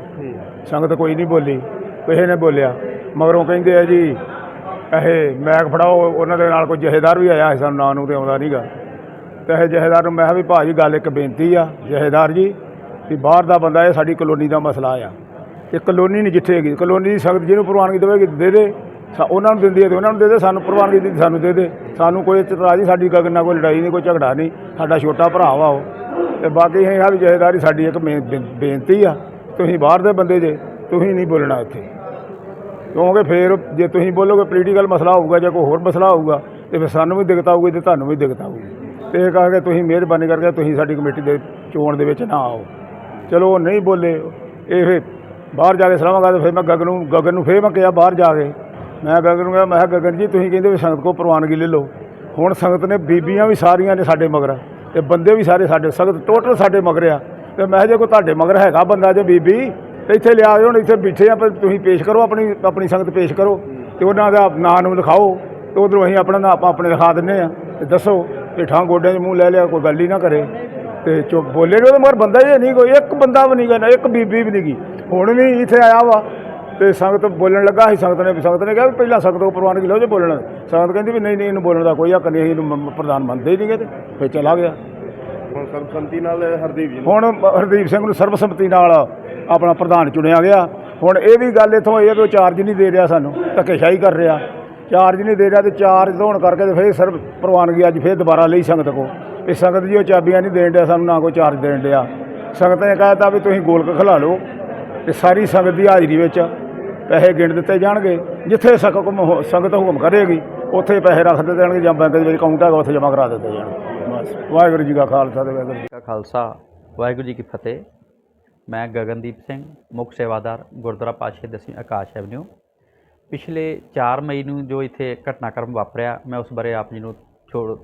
F: ਸੰਗਤ ਕੋਈ ਨਹੀਂ ਬੋਲੀ, ਕਿਸੇ ਨੇ ਬੋਲਿਆ। ਮਗਰੋਂ ਕਹਿੰਦੇ ਆ ਜੀ, ਇਹ ਮੈਕ ਫੜਾਓ, ਉਹਨਾਂ ਦੇ ਨਾਲ ਕੋਈ ਜਹੇਦਾਰ ਵੀ ਆਇਆ ਸੀ ਸਾਨੂੰ ਨਾਂ ਨੂੰ ਤੇ ਆਉਂਦਾ ਨਹੀਂਗਾ ਤੇ ਇਹ ਜਹੇਦਾਰ ਨੂੰ ਮੈਂ ਕਿਹਾ ਵੀ ਭਾਜੀ, ਗੱਲ ਇੱਕ ਬੇਨਤੀ ਆ, ਜਹੇਦਾਰ ਜੀ ਵੀ ਬਾਹਰ ਦਾ ਬੰਦਾ ਇਹ ਸਾਡੀ ਕਲੋਨੀ ਦਾ ਮਸਲਾ ਆ। ਇਹ ਕਲੋਨੀ ਨਹੀਂ ਜਿੱਥੇ ਹੈਗੀ। ਕਲੋਨੀ ਦੀ ਸੰਗਤ ਜਿਹਨੂੰ ਪ੍ਰਵਾਨਗੀ ਦੇਵੇਗੀ, ਦੇ ਦੇ। ਸਾ- ਉਹਨਾਂ ਨੂੰ ਦਿੰਦੀ ਹੈ ਤੇ ਉਹਨਾਂ ਨੂੰ ਦੇ ਦੇ। ਸਾਨੂੰ ਪ੍ਰਵਾਨਗੀ ਦਿੱਤੀ ਸਾਨੂੰ ਦੇ ਦੇ। ਸਾਨੂੰ ਕੋਈ ਇਤਰਾਜ਼ ਨਹੀਂ ਸਾਡੀ ਗਗਨ ਨਾਲ ਕੋਈ ਲੜਾਈ ਨਹੀਂ, ਕੋਈ ਝਗੜਾ ਨਹੀਂ। ਸਾਡਾ ਛੋਟਾ ਭਰਾ ਵਾ ਉਹ। ਤੇ ਬਾਕੀ ਇਹ ਆ ਵੀ ਜਹੇਦਾਰੀ ਸਾਡੀ ਇੱਕ ਬੇ- ਬੇ- ਬੇਨਤੀ ਆ। ਤੁਸੀਂ ਬਾਹਰ ਦੇ ਬੰਦੇ ਜੇ, ਤੁਸੀਂ ਨਹੀਂ ਬੋਲਣਾ ਇੱਥੇ। ਕਿਉਂਕਿ ਫਿਰ ਜੇ ਤੁਸੀਂ ਬੋਲੋਗੇ ਪੋਲੀਟੀਕਲ ਮਸਲਾ ਹੋਊਗਾ ਜਾਂ ਕੋਈ ਹੋਰ ਮਸਲਾ ਹੋਊਗਾ, ਤੇ ਫਿਰ ਸਾਨੂੰ ਵੀ ਦਿੱਕਤ ਆਊਗੀ ਤੇ ਤੁਹਾਨੂੰ ਵੀ ਦਿੱਕਤ ਆਊਗੀ। ਤੇ ਇਹ ਕਹਾਂਗੇ ਤੁਸੀਂ ਮਿਹਰਬਾਨੀ ਕਰਕੇ ਤੁਸੀਂ ਸਾਡੀ ਕਮੇਟੀ ਦੇ ਚੋਣ ਦੇ ਵਿੱਚ ਨਾ ਆਓ। ਚਲੋ ਉਹ ਨਹੀਂ ਬੋਲੇ, ਇਹ ਫਿਰ ਬਾਹਰ ਜਾ ਕੇ ਸਲਾਹਾਂਗਾ ਤੇ ਫਿਰ ਮੈਂ ਗਗਨ ਨੂੰ ਗਗਨ ਨੂੰ ਫਿਰ ਮੈਂ ਕਿਹਾ ਬਾਹਰ ਜਾ ਕੇ। ਮੈਂ ਗਗਨ ਨੂੰ ਕਿਹਾ, ਮੈਂ ਕਿਹਾ, ਗਗਨ ਜੀ, ਤੁਸੀਂ ਕਹਿੰਦੇ ਵੀ ਸੰਗਤ ਕੋ ਪ੍ਰਵਾਨਗੀ ਲੈ ਲਓ। ਹੁਣ ਸੰਗਤ ਨੇ ਬੀਬੀਆਂ ਵੀ ਸਾਰੀਆਂ ਨੇ ਸਾਡੇ ਮਗਰ, ਤੇ ਬੰਦੇ ਵੀ ਸਾਰੇ ਸਾਡੇ, ਸੰਗਤ ਟੋਟਲ ਸਾਡੇ ਮਗਰ ਆ। ਤੇ ਮੈਂ ਕਿਹਾ, ਜੇ ਕੋਈ ਤੁਹਾਡੇ ਮਗਰ ਹੈਗਾ ਬੰਦਾ ਜੇ ਬੀਬੀ, ਤੇ ਇੱਥੇ ਲਿਆ ਹੁਣ ਇੱਥੇ ਬੈਠੇ ਆ ਪਰ ਤੁਸੀਂ ਪੇਸ਼ ਕਰੋ ਆਪਣੀ ਆਪਣੀ ਸੰਗਤ ਪੇਸ਼ ਕਰੋ। ਤੇ ਉਹਨਾਂ ਦਾ ਨਾਂ ਨੂੰ ਲਿਖਾਓ, ਤੇ ਉਧਰੋਂ ਅਸੀਂ ਆਪਣਾ ਨਾਂ ਆਪਾਂ ਆਪਣੇ ਲਿਖਾ ਦਿੰਨੇ ਆ। ਤੇ ਦੱਸੋ ਤੇ ਠਾਂ ਗੋਡਿਆਂ 'ਚ ਮੂੰਹ ਲੈ ਲਿਆ, ਕੋਈ ਗੱਲ ਹੀ ਨਾ ਕਰੇ। ਤੇ ਚੁੱਪ ਬੋਲੇ ਨਹੀਂ ਉਹਦੇ ਮਗਰ ਬੰਦਾ ਹੀ ਨਹੀਂ ਕੋਈ ਇੱਕ ਬੰਦਾ ਵੀ ਨਹੀਂ ਗਾ ਨਾ ਇੱਕ ਬੀਬੀ ਵੀ ਨਹੀਂ ਗਈ ਹੁਣ ਵੀ ਇੱਥੇ ਆਇਆ ਵਾ ਤੇ ਸੰਗਤ ਬੋਲਣ ਲੱਗਾ ਸੀ ਸੰਗਤ ਨੇ ਸੰਗਤ ਨੇ ਕਿਹਾ ਵੀ ਪਹਿਲਾਂ ਸੰਗਤ ਕੋ ਪ੍ਰਵਾਨਗੀ ਲਓ ਜੇ ਬੋਲਣਾ। ਸੰਗਤ ਕਹਿੰਦੀ ਵੀ ਨਹੀਂ ਨਹੀਂ ਇਹਨੂੰ ਬੋਲਣ ਦਾ ਕੋਈ ਹੱਕ ਨਹੀਂ ਇਹਨੂੰ ਪ੍ਰਧਾਨ ਮੰਨਦੇ ਹੀ ਨਹੀਂਗੇ ਤੇ ਫਿਰ ਚਲਾ ਗਿਆ।
B: ਹੁਣ ਸਰਬਸੰਮਤੀ ਨਾਲ ਹਰਦੀਪ ਜੀ ਨੂੰ
F: ਹੁਣ ਹਰਦੀਪ ਸਿੰਘ ਨੂੰ ਸਰਬਸੰਮਤੀ ਨਾਲ ਆਪਣਾ ਪ੍ਰਧਾਨ ਚੁਣਿਆ ਗਿਆ। ਹੁਣ ਇਹ ਵੀ ਗੱਲ ਇੱਥੋਂ ਆਈ ਹੈ ਕਿ ਉਹ ਚਾਰਜ ਨਹੀਂ ਦੇ ਰਿਹਾ ਸਾਨੂੰ ਧੱਕੇਸ਼ਾਹੀ ਕਰ ਰਿਹਾ। ਚਾਰਜ ਨਹੀਂ ਦੇ ਰਿਹਾ ਤੇ ਚਾਰਜ ਹੋਣ ਕਰਕੇ ਤੇ ਫਿਰ ਸਰਬ ਪ੍ਰਵਾਨਗੀ ਅੱਜ ਫਿਰ ਦੁਬਾਰਾ ਲਈ ਸੰਗਤ ਕੋ ਵੀ ਸੰਗਤ ਜੀ ਉਹ ਚਾਬੀਆਂ ਨਹੀਂ ਦੇਣ ਡਿਆ, ਸਾਨੂੰ ਨਾ ਕੋਈ ਚਾਰਜ ਦੇਣ ਡਿਆ। ਸੰਗਤ ਨੇ ਕਹਿਤਾ ਵੀ ਤੁਸੀਂ ਗੋਲਕ ਖਿਲਾ ਲਓ ਤੇ ਸਾਰੀ ਸੰਗਤ ਦੀ ਹਾਜ਼ਰੀ ਵਿੱਚ ਪੈਸੇ ਗਿਣ ਦਿੱਤੇ ਜਾਣਗੇ। ਜਿੱਥੇ ਸਕਮ ਸੰਗਤ ਹੁਕਮ ਕਰੇਗੀ, ਉੱਥੇ ਪੈਸੇ ਰੱਖ ਦਿੱਤੇ ਜਾਣਗੇ ਜਾਂ ਬੈਂਕ ਦੇ ਵਿੱਚ ਅਕਾਊਂਟ ਹੈਗਾ, ਉੱਥੇ ਜਮ੍ਹਾਂ ਕਰਾ ਦਿੱਤੇ ਜਾਣਗੇ। ਬਸ, ਵਾਹਿਗੁਰੂ ਜੀ ਕਾ ਖਾਲਸਾ ਤੇ ਵਾਹਿਗੁਰੂ ਜੀ
G: ਕਾ ਖਾਲਸਾ, ਵਾਹਿਗੁਰੂ ਜੀ ਕੀ ਫਤਿਹ। ਮੈਂ ਗਗਨਦੀਪ ਸਿੰਘ, ਮੁੱਖ ਸੇਵਾਦਾਰ, ਗੁਰਦੁਆਰਾ ਪਾਤਸ਼ਾਹ ਦਸਵੀਂ ਆਕਾਸ਼ ਐਵਨਿਊ। ਪਿਛਲੇ 4 ਮਈ ਨੂੰ ਜੋ ਇੱਥੇ ਘਟਨਾਕ੍ਰਮ ਵਾਪਰਿਆ, ਮੈਂ ਉਸ ਬਾਰੇ ਆਪ ਜੀ ਨੂੰ ਛੋੜ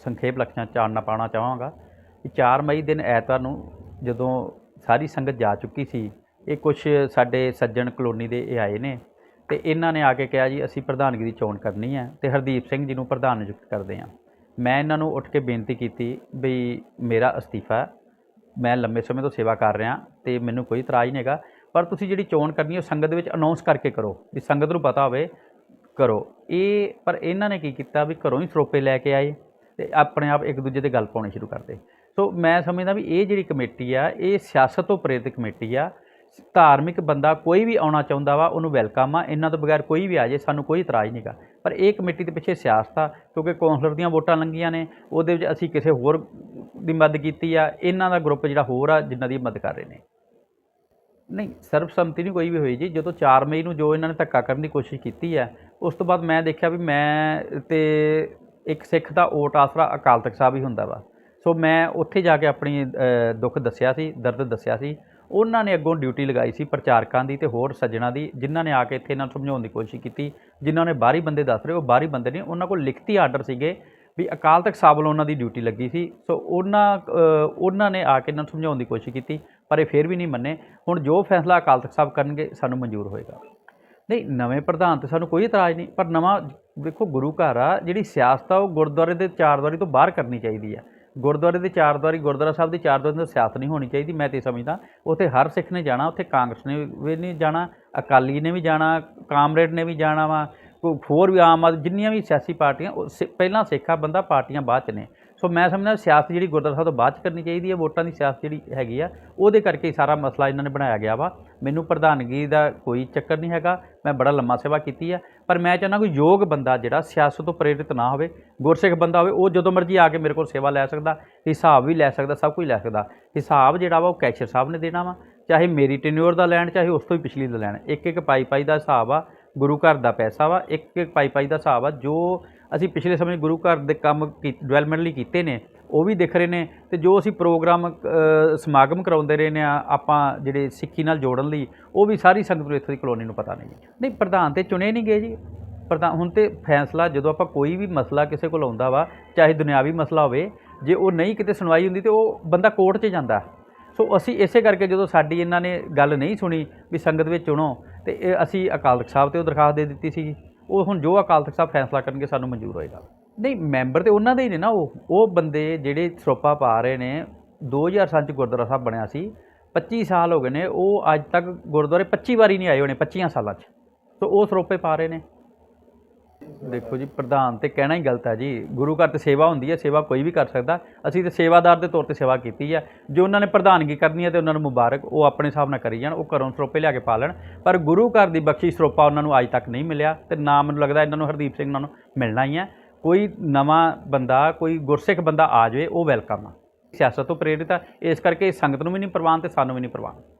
G: ਸੰਖੇਪ ਲਕਸ਼ਾਂ ਚਾਨਣਾ ਪਾਉਣਾ ਚਾਹਾਂਗਾ ਕਿ 4 ਮਈ ਦਿਨ ਐਤਵਾਰ ਨੂੰ ਜਦੋਂ ਸਾਰੀ ਸੰਗਤ ਜਾ ਚੁੱਕੀ ਸੀ, ਇਹ ਕੁਝ ਸਾਡੇ ਸੱਜਣ ਕਲੋਨੀ ਦੇ ਇਹ ਆਏ ਨੇ ਤੇ ਇਹਨਾਂ ਨੇ ਆ ਕੇ ਕਿਹਾ ਜੀ, ਅਸੀਂ ਪ੍ਰਧਾਨਗੀ ਦੀ ਚੋਣ ਕਰਨੀ ਹੈ ਤੇ ਹਰਦੀਪ ਸਿੰਘ ਜੀ ਨੂੰ ਪ੍ਰਧਾਨ ਨਿਯੁਕਤ ਕਰਦੇ ਹਾਂ। ਮੈਂ ਇਹਨਾਂ ਨੂੰ ਉੱਠ ਕੇ ਬੇਨਤੀ ਕੀਤੀ ਵੀ ਮੇਰਾ ਅਸਤੀਫਾ ਮੈਂ ਲੰਬੇ ਸਮੇਂ ਤੋਂ ਸੇਵਾ ਕਰ ਰਿਹਾ ਤੇ ਮੈਨੂੰ ਕੋਈ ਇਤਰਾਜ਼ ਨਹੀਂ ਹੈਗਾ, ਪਰ ਤੁਸੀਂ ਜਿਹੜੀ ਚੋਣ ਕਰਨੀ ਉਹ ਸੰਗਤ ਦੇ ਵਿੱਚ ਅਨਾਉਂਸ ਕਰਕੇ ਕਰੋ ਵੀ ਸੰਗਤ ਨੂੰ ਪਤਾ ਹੋਵੇ, ਕਰੋ। ਇਹ, ਪਰ ਇਹਨਾਂ ਨੇ ਕੀ ਕੀਤਾ ਵੀ ਘਰੋਂ ਹੀ ਸਰੋਪੇ ਲੈ ਕੇ ਆਏ। ਤੇ ਆਪਣੇ ਆਪ ਇੱਕ ਦੂਜੇ ਤੇ ਗੱਲ ਪਾਉਣੀ ਸ਼ੁਰੂ ਕਰਦੇ। ਸੋ ਮੈਂ ਸਮਝਦਾ ਵੀ ਇਹ ਜਿਹੜੀ ਕਮੇਟੀ ਆ, ਇਹ ਸਿਆਸਤ ਤੋਂ ਪ੍ਰੇਰਿਤ ਕਮੇਟੀ ਆ। ਧਾਰਮਿਕ ਬੰਦਾ ਕੋਈ ਵੀ ਆਉਣਾ ਚਾਹੁੰਦਾ ਵਾ, ਉਹਨੂੰ ਵੈਲਕਮ ਆ। ਇਹਨਾਂ ਤੋਂ ਬਗੈਰ ਕੋਈ ਵੀ ਆ ਜੇ, ਸਾਨੂੰ ਕੋਈ ਇਤਰਾਜ਼ ਨਹੀਂਗਾ ਪਰ ਇਹ ਕਮੇਟੀ ਦੇ ਪਿੱਛੇ ਸਿਆਸਤ ਆ, ਕਿਉਂਕਿ ਕੌਂਸਲਰ ਦੀਆਂ ਵੋਟਾਂ ਲੰਗੀਆਂ ਨੇ, ਉਹਦੇ ਵਿੱਚ ਅਸੀਂ ਕਿਸੇ ਹੋਰ ਦੀ ਮਦਦ ਕੀਤੀ ਆ। ਇਹਨਾਂ ਦਾ ਗਰੁੱਪ ਜਿਹੜਾ ਹੋਰ ਆ, ਜਿਨ੍ਹਾਂ ਦੀ ਮਦਦ ਕਰ ਰਹੇ ਨੇ। ਨਹੀਂ, ਸਰਬਸੰਮਤੀ ਨਹੀਂ ਕੋਈ ਵੀ ਹੋਈ ਜੀ। ਜਦੋਂ 4 ਮਈ ਨੂੰ ਜੋ ਇਹਨਾਂ ਨੇ ਧੱਕਾ ਕਰਨ ਦੀ ਕੋਸ਼ਿਸ਼ ਕੀਤੀ ਹੈ ਉਸ ਤੋਂ ਬਾਅਦ ਮੈਂ ਦੇਖਿਆ ਵੀ ਮੈਂ ਤੇ ਇੱਕ ਸਿੱਖ ਦਾ ਓਟ ਆਸਰਾ ਅਕਾਲ ਤਖਤ ਸਾਹਿਬ ਹੀ ਹੁੰਦਾ ਵਾ। ਸੋ ਮੈਂ ਉੱਥੇ ਜਾ ਕੇ ਆਪਣੀ ਦੁੱਖ ਦੱਸਿਆ ਸੀ, ਦਰਦ ਦੱਸਿਆ ਸੀ। ਉਹਨਾਂ ਨੇ ਅੱਗੋਂ ਡਿਊਟੀ ਲਗਾਈ ਸੀ ਪ੍ਰਚਾਰਕਾਂ ਦੀ ਤੇ ਹੋਰ ਸੱਜਣਾ ਦੀ, ਜਿਨ੍ਹਾਂ ਨੇ ਆ ਕੇ ਇੱਥੇ ਇਹਨਾਂ ਨੂੰ ਸਮਝਾਉਣ ਦੀ ਕੋਸ਼ਿਸ਼ ਕੀਤੀ। ਜਿਨ੍ਹਾਂ ਨੇ ਬਾਹਰੀ ਬੰਦੇ ਦੱਸ ਰਹੇ, ਉਹ ਬਾਹਰੀ ਬੰਦੇ ਨੇ, ਉਹਨਾਂ ਕੋਲ ਲਿਖਤੀ ਆਰਡਰ ਸੀਗੇ ਵੀ ਅਕਾਲ ਤਖਤ ਸਾਹਿਬ ਵੱਲੋਂ ਉਹਨਾਂ ਦੀ ਡਿਊਟੀ ਲੱਗੀ ਸੀ। ਸੋ ਉਹਨਾਂ ਉਹਨਾਂ ਨੇ ਆ ਕੇ ਇਹਨਾਂ ਨੂੰ ਸਮਝਾਉਣ ਦੀ ਕੋਸ਼ਿਸ਼ ਕੀਤੀ, ਪਰ ਇਹ ਫਿਰ ਵੀ ਨਹੀਂ ਮੰਨੇ। ਹੁਣ ਜੋ ਫੈਸਲਾ ਅਕਾਲ ਤਖਤ ਸਾਹਿਬ ਕਰਨਗੇ, ਸਾਨੂੰ ਮਨਜ਼ੂਰ ਹੋਏਗਾ। ਨਹੀਂ, ਨਵੇਂ ਪ੍ਰਧਾਨ ਤੇ ਸਾਨੂੰ ਕੋਈ ਇਤਰਾਜ਼ ਨਹੀਂ, ਪਰ ਨਵਾਂ ਦੇਖੋ ਗੁਰੂ ਘਰ ਆ, ਜਿਹੜੀ ਸਿਆਸਤ ਆ, ਉਹ ਗੁਰਦੁਆਰੇ ਦੇ ਚਾਰਦੁਆਰੀ ਤੋਂ ਬਾਹਰ ਕਰਨੀ ਚਾਹੀਦੀ ਆ। ਗੁਰਦੁਆਰੇ ਦੇ ਚਾਰਦੁਆਰੀ ਗੁਰਦੁਆਰਾ ਸਾਹਿਬ ਦੇ ਚਾਰਦੁਆਰੀ ਤੋਂ ਸਿਆਸਤ ਨਹੀਂ ਹੋਣੀ ਚਾਹੀਦੀ, ਮੈਂ ਤੇ ਸਮਝਦਾ। ਉੱਥੇ ਹਰ ਸਿੱਖ ਨੇ ਜਾਣਾ, ਉੱਥੇ ਕਾਂਗਰਸ ਨੇ ਵੀ ਨਹੀਂ ਜਾਣਾ, ਅਕਾਲੀ ਨੇ ਵੀ ਜਾਣਾ, ਕਾਮਰੇਡ ਨੇ ਵੀ ਜਾਣਾ ਵਾ, ਕੋ- ਹੋਰ ਵੀ ਆਮ ਆਦਮੀ ਜਿੰਨੀਆਂ ਵੀ ਸਿਆਸੀ ਪਾਰਟੀਆਂ, ਉਹ ਸਿ- ਪਹਿਲਾਂ ਸਿੱਖਾ ਬੰਦਾ ਪਾਰਟੀਆਂ ਬਾਅਦ ਚ ਨੇ। ਸੋ ਮੈਂ ਸਮਝਦਾ ਸਿਆਸਤ ਜਿਹੜੀ ਗੁਰਦੁਆਰਾ ਸਾਹਿਬ ਤੋਂ ਬਾਅਦ ਚ ਕਰਨੀ ਚਾਹੀਦੀ ਹੈ, ਵੋਟਾਂ ਦੀ ਸਿਆਸਤ ਜਿਹੜੀ ਹੈਗੀ ਆ, ਉਹਦੇ ਕਰਕੇ ਹੀ ਸਾਰਾ ਮਸਲਾ ਇਹਨਾਂ ਨੇ ਬਣਾਇਆ ਗਿਆ ਵਾ। ਮੈਨੂੰ ਪ੍ਰਧਾਨਗੀ ਦਾ ਕੋਈ ਚੱਕਰ ਨਹੀਂ ਹੈਗਾ, ਮੈਂ ਬੜਾ ਲੰਮਾ ਸੇਵਾ ਕੀਤੀ ਆ, ਪਰ ਮੈਂ ਚਾਹੁੰਦਾ ਕੋਈ ਯੋਗ ਬੰਦਾ ਜਿਹੜਾ ਸਿਆਸਤ ਤੋਂ ਪ੍ਰੇਰਿਤ ਨਾ ਹੋਵੇ, ਗੁਰਸਿੱਖ ਬੰਦਾ ਹੋਵੇ, ਉਹ ਜਦੋਂ ਮਰਜ਼ੀ ਆ ਕੇ ਮੇਰੇ ਕੋਲ ਸੇਵਾ ਲੈ ਸਕਦਾ, ਹਿਸਾਬ ਵੀ ਲੈ ਸਕਦਾ, ਸਭ ਕੁਝ ਲੈ ਸਕਦਾ। ਹਿਸਾਬ ਜਿਹੜਾ ਵਾ ਉਹ ਕੈਸ਼ਰ ਸਾਹਿਬ ਨੇ ਦੇਣਾ ਵਾ, ਚਾਹੇ ਮੇਰੀ ਟੈਨਿਓਰ ਦਾ ਲੈਣ, ਚਾਹੇ ਉਸ ਤੋਂ ਹੀ ਪਿਛਲੀ ਦਾ ਲੈਣ। ਇੱਕ ਇੱਕ ਪਾਈ ਪਾਈ ਦਾ ਹਿਸਾਬ ਆ, ਗੁਰੂ ਘਰ ਦਾ ਪੈਸਾ ਵਾ ਇੱਕ ਇੱਕ ਪਾਈ ਪਾਈ ਦਾ ਹਿਸਾਬ ਆ, ਜੋ ਅਸੀਂ ਪਿਛਲੇ ਸਮੇਂ ਗੁਰੂ ਘਰ ਦੇ ਕੰਮ ਡਿਵੈਲਪਮੈਂਟ ਲਈ ਕੀਤੇ ਨੇ, ਉਹ ਵੀ ਦਿਖ ਰਹੇ ਨੇ ਤੇ ਜੋ ਅਸੀਂ ਪ੍ਰੋਗਰਾਮ ਸਮਾਗਮ ਕਰਾਉਂਦੇ ਰਹੇ ਨੇ ਆਪਾਂ ਜਿਹੜੇ ਸਿੱਖੀ ਨਾਲ ਜੋੜਨ ਲਈ, ਉਹ ਵੀ ਸਾਰੀ ਸੰਗਤ ਨੂੰ ਇੱਥੋਂ ਦੀ ਕਲੋਨੀ ਨੂੰ ਪਤਾ ਨਹੀਂ ਨਹੀਂ, ਪ੍ਰਧਾਨ ਤੇ ਚੁਣੇ ਨਹੀਂ ਗਏ ਜੀ। ਪ੍ਰਧਾਨ, ਹੁਣ ਤੇ ਫੈਸਲਾ ਜਦੋਂ ਆਪਾਂ ਕੋਈ ਵੀ ਮਸਲਾ ਕਿਸੇ ਕੋਲ ਆਉਂਦਾ ਵਾ, ਚਾਹੇ ਦੁਨਿਆਵੀ ਮਸਲਾ ਹੋਵੇ, ਜੇ ਉਹ ਨਹੀਂ ਕਿਤੇ ਸੁਣਵਾਈ ਹੁੰਦੀ ਤੇ ਉਹ ਬੰਦਾ ਕੋਰਟ 'ਚ ਜਾਂਦਾ। ਸੋ ਅਸੀਂ ਇਸੇ ਕਰਕੇ ਜਦੋਂ ਸਾਡੀ ਇਹਨਾਂ ਨੇ ਗੱਲ ਨਹੀਂ ਸੁਣੀ ਵੀ ਸੰਗਤ ਵਿੱਚ ਚੁਣੋ, ਤੇ ਅਸੀਂ ਅਕਾਲ ਤਖਤ ਸਾਹਿਬ ਤੇ ਉਹ ਦਰਖਾਸਤ ਦੇ ਦਿੱਤੀ ਸੀ ਉਹ ਹੁਣ ਜੋ ਅਕਾਲ ਤਖਤ ਸਾਹਿਬ ਫੈਸਲਾ ਕਰਨਗੇ, ਸਾਨੂੰ ਮਨਜ਼ੂਰ ਹੋਏਗਾ। ਨਹੀਂ, ਮੈਂਬਰ ਤੇ ਉਹਨਾਂ ਦੇ ਹੀ ਨੇ ਨਾ ਉਹ। ਉਹ ਬੰਦੇ ਜਿਹੜੇ ਸਰੋਪਾ ਪਾ ਰਹੇ ਨੇ 2007 ਚ ਗੁਰਦੁਆਰਾ ਸਾਹਿਬ ਬਣਿਆ ਸੀ 25 ਸਾਲ ਹੋ ਗਏ ਨੇ, ਉਹ ਅੱਜ ਤੱਕ ਗੁਰਦੁਆਰੇ 25 ਵਾਰੀ ਨਹੀਂ ਆਏ ਹੋਣੇ 25 ਸਾਲਾਂ 'ਚ। ਸੋ ਉਹ ਸਰੋਪੇ ਪਾ ਰਹੇ ਨੇ। ਦੇਖੋ ਜੀ, ਪ੍ਰਧਾਨ ਤੇ ਕਹਿਣਾ ਹੀ ਗਲਤ ਹੈ ਜੀ। ਗੁਰੂ ਘਰ ਤੇ ਸੇਵਾ ਹੁੰਦੀ ਹੈ, ਸੇਵਾ ਕੋਈ ਵੀ ਕਰ ਸਕਦਾ। ਅਸੀਂ ਤੇ ਸੇਵਾਦਾਰ ਦੇ ਤੌਰ ਤੇ ਸੇਵਾ ਕੀਤੀ ਹੈ। ਜੋ ਉਹਨਾਂ ਨੇ ਪ੍ਰਧਾਨਗੀ ਕਰਨੀ ਹੈ ਤੇ ਉਹਨਾਂ ਨੂੰ ਮੁਬਾਰਕ, ਉਹ ਆਪਣੇ ਹਿਸਾਬ ਨਾਲ ਕਰੀ ਜਾਣ, ਉਹ ਘਰੋਂ ਸਰੋਪੇ ਲਿਆ ਕੇ ਪਾ ਲੈਣ। ਪਰ ਗੁਰੂ ਘਰ ਦੀ ਬਖਸ਼ੀ ਸਰੋਪਾ ਉਹਨਾਂ ਨੂੰ ਅੱਜ ਤੱਕ ਨਹੀਂ ਮਿਲਿਆ ਤੇ ਨਾ ਮੈਨੂੰ ਲੱਗਦਾ ਇਹਨਾਂ ਨੂੰ ਹਰਦੀਪ ਸਿੰਘ ਨਾਲ ਨੂੰ ਮਿਲਣਾ ਹੀ ਹੈ। ਕੋਈ ਨਵਾਂ ਬੰਦਾ, ਕੋਈ ਗੁਰਸਿੱਖ ਬੰਦਾ ਆ ਜਾਵੇ, ਉਹ ਵੈਲਕਮ ਆ। ਸਿਆਸਤ ਤੋਂ ਪ੍ਰੇਰਿਤ ਆ। ਇਸ ਕਰਕੇ ਸੰਗਤ ਨੂੰ ਵੀ ਨਹੀਂ ਪ੍ਰਵਾਨ ਤੇ ਸਾਨੂੰ ਵੀ ਨਹੀਂ ਪ੍ਰਵਾਨ।